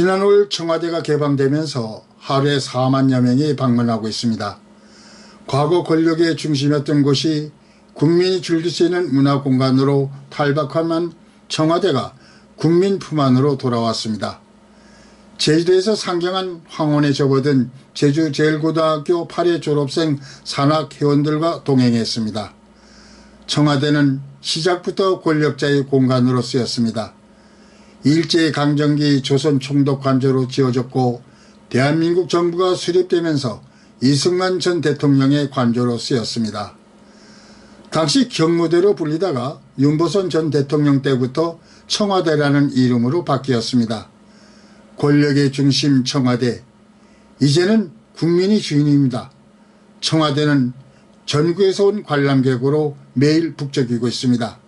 지난 5일 청와대가 개방되면서 하루에 4만여 명이 방문하고 있습니다. 과거 권력의 중심이었던 곳이 국민이 즐길 수 있는 문화 공간으로 탈바꿈한 청와대가 국민 품 안으로 돌아왔습니다. 제주도에서 상경한 황혼에 접어든 제주제일고등학교 8회 졸업생 산악회원들과 동행했습니다. 청와대는 시작부터 권력자의 공간으로 쓰였습니다. 일제강점기 조선 총독 관저로 지어졌고 대한민국 정부가 수립되면서 이승만 전 대통령의 관저로 쓰였습니다. 당시 경무대로 불리다가 윤보선 전 대통령 때부터 청와대라는 이름으로 바뀌었습니다. 권력의 중심 청와대. 이제는 국민이 주인입니다. 청와대는 전국에서 온 관람객으로 매일 북적이고 있습니다.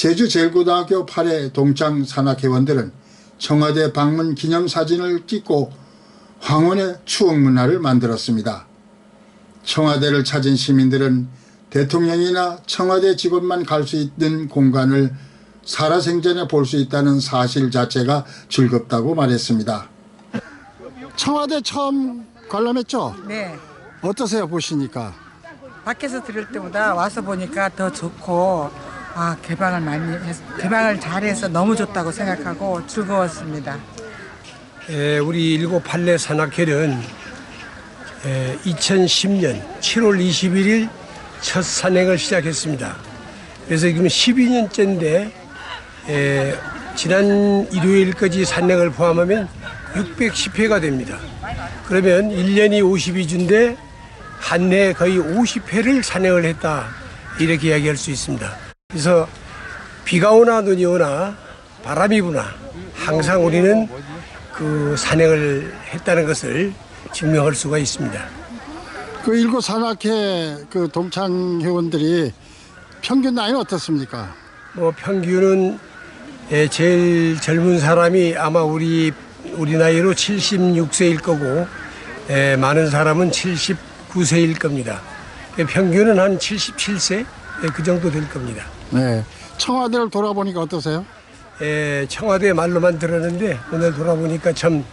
제주제일고등학교 8회 동창 산악회원들은 청와대 방문 기념사진을 찍고 황혼의 추억 문화를 만들었습니다. 청와대를 찾은 시민들은 대통령이나 청와대 직원만 갈 수 있는 공간을 살아생전에 볼 수 있다는 사실 자체가 즐겁다고 말했습니다. 청와대 처음 관람했죠? 네. 어떠세요 보시니까? 밖에서 들을 때보다 와서 보니까 더 좋고 아 개방을 많이 했, 개방을 잘해서 너무 좋다고 생각하고 즐거웠습니다. 에, 우리 일곱 판례 산악회는 에, 2010년 7월 21일 첫 산행을 시작했습니다. 그래서 지금 12년째인데 지난 일요일까지 산행을 포함하면 610회가 됩니다. 그러면 1년이 52주인데 한 해에 거의 50회를 산행을 했다 이렇게 이야기할 수 있습니다. 그래서 비가 오나 눈이 오나 바람이 부나 항상 우리는 그 산행을 했다는 것을 증명할 수가 있습니다. 그 일곱 산악회 그 동창 회원들이 평균 나이는 어떻습니까? 뭐 평균은 예, 제일 젊은 사람이 아마 우리 우리 나이로 76세일 거고 예, 많은 사람은 79세일 겁니다. 예, 평균은 한 77세 예, 그 정도 될 겁니다. 네. 청와대를 돌아보니까 어떠세요? 예, 청와대 말로만 들었는데 오늘 돌아보니까 참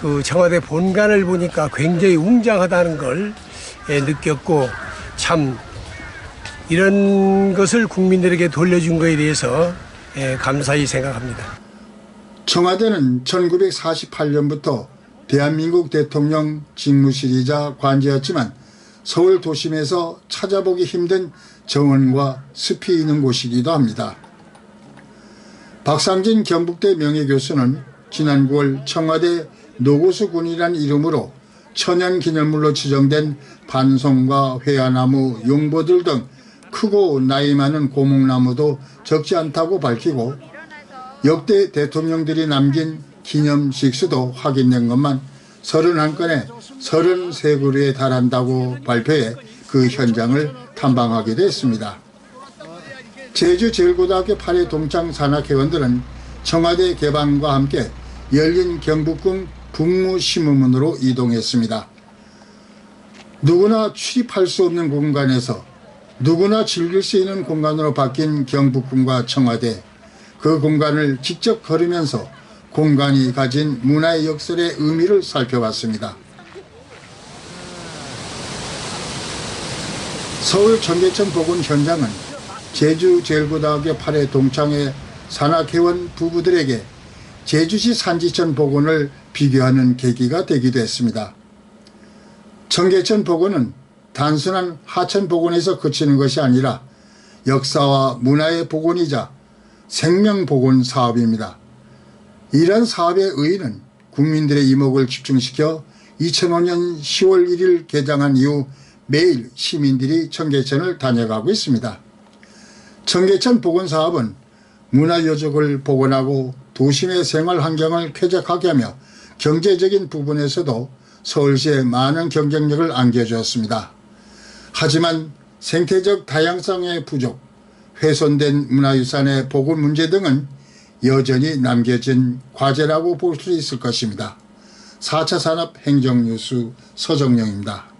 그 청와대 본관을 보니까 굉장히 웅장하다는 걸 예, 느꼈고 참 이런 것을 국민들에게 돌려준 거에 대해서 예, 감사히 생각합니다. 청와대는 1948년부터 대한민국 대통령 직무실이자 관제였지만 서울 도심에서 찾아보기 힘든 정원과 숲이 있는 곳이기도 합니다. 박상진 경북대 명예교수는 지난 9월 청와대 노고수 군이란 이름으로 천연기념물로 지정된 반송과 회화나무, 용보들 등 크고 나이 많은 고목나무도 적지 않다고 밝히고 역대 대통령들이 남긴 기념식 수도 확인된 것만 31건에 33그루에 달한다고 발표해 그 현장을 탐방하기도 했습니다. 제주제일고등학교 8회 동창 산악회원들은 청와대 개방과 함께 열린 경북궁 북무심의문으로 이동했습니다. 누구나 출입할 수 없는 공간에서 누구나 즐길 수 있는 공간으로 바뀐 경북궁과 청와대 그 공간을 직접 걸으면서 공간이 가진 문화의 역설의 의미를 살펴봤습니다. 서울 청계천 복원 현장은 제주제일고등학교 8회 동창회 산악회원 부부들에게 제주시 산지천 복원을 비교하는 계기가 되기도 했습니다. 청계천 복원은 단순한 하천 복원에서 그치는 것이 아니라 역사와 문화의 복원이자 생명 복원 사업입니다. 이러한 사업의 의의는 국민들의 이목을 집중시켜 2005년 10월 1일 개장한 이후 매일 시민들이 청계천을 다녀가고 있습니다. 청계천 복원 사업은 문화요적을 복원하고 도심의 생활 환경을 쾌적하게 하며 경제적인 부분에서도 서울시에 많은 경쟁력을 안겨주었습니다. 하지만 생태적 다양성의 부족, 훼손된 문화유산의 보건 문제 등은 여전히 남겨진 과제라고 볼 수 있을 것입니다. 4차 산업 행정뉴스 서정영입니다.